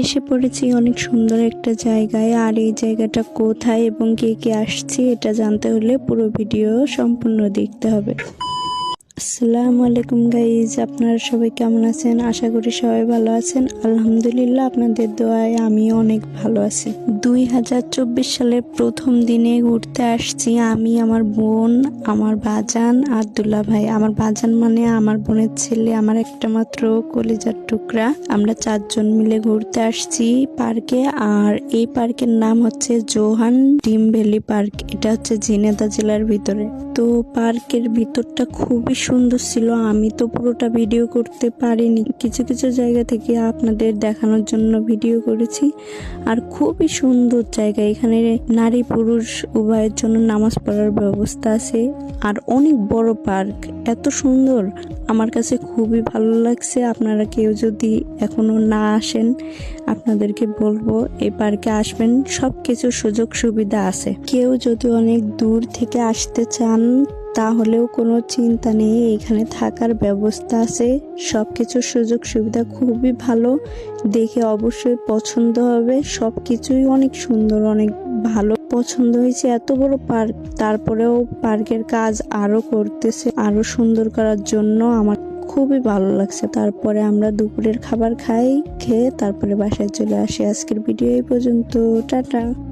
এসে পড়েছি অনেক সুন্দর একটা জায়গায়। আর এই জায়গাটা কোথায় এবং কে কে আসছে এটা জানতে হলে পুরো ভিডিও সম্পূর্ণ দেখতে হবে। আসসালামু আলাইকুম গাইজ আপনারা সবাই কেমন আছেন? আশা করি সবাই ভালো আছেন। আলহামদুলিল্লাহ আপনাদের দোয়ায় আমি অনেক ভালো আছি। দুই হাজার চব্বিশ সালের প্রথম দিনে ঘুরতে আসছি আমি, আমার বোন, আমার বাজান আর দুলা ভাই। আমার বাজান মানে আমার বোনের ছেলে, আমার একটা মাত্র কলিজার টুকরা। আমরা চারজন মিলে ঘুরতে আসছি পার্কে, আর এই পার্কের নাম হচ্ছে জোহান ডিম ভ্যালি পার্ক। এটা হচ্ছে ঝিনেদা জেলার ভিতরে। তো পার্কের ভিতরটা খুবই সুন্দর ছিল, আমি তো পুরোটা ভিডিও করতে পারিনি। কিছু কিছু জায়গা থেকে আপনাদের দেখানোর জন্য ভিডিও করেছি। আর খুবই সুন্দর জায়গা, এখানে নারী পুরুষ উভয়ের জন্য নামাজ পড়ার ব্যবস্থা আছে। আর অনেক বড় পার্ক, এত সুন্দর। আমার কাছে খুবই ভালো লাগছে, আপনারা কেউ যদি এখনও না আসেন, আপনাদেরকে বলব, এই পার্কে আসবেন সব কিছু সুযোগ সুবিধা আছে। কেউ যদি অনেক দূর থেকে আসতে চান তাহলেও কোনো চিন্তা নেই, এখানে থাকার ব্যবস্থা আছে। সব কিছুর সুযোগ সুবিধা খুবই ভালো। দেখে অবশ্যই পছন্দ হবে। সব কিছুই অনেক সুন্দর, অনেক ভালো। পছন্দ হয়েছে এত বড় পার্ক, তারপরেও পার্কের কাজ আরও করতেছে আরও সুন্দর করার জন্য আমার খুবই ভালো লাগছে। তারপরে আমরা দুপুরের খাবার খাই, খেয়ে তারপরে বাসায় চলে আসি। আজকের ভিডিও এই পর্যন্ত। টাটা।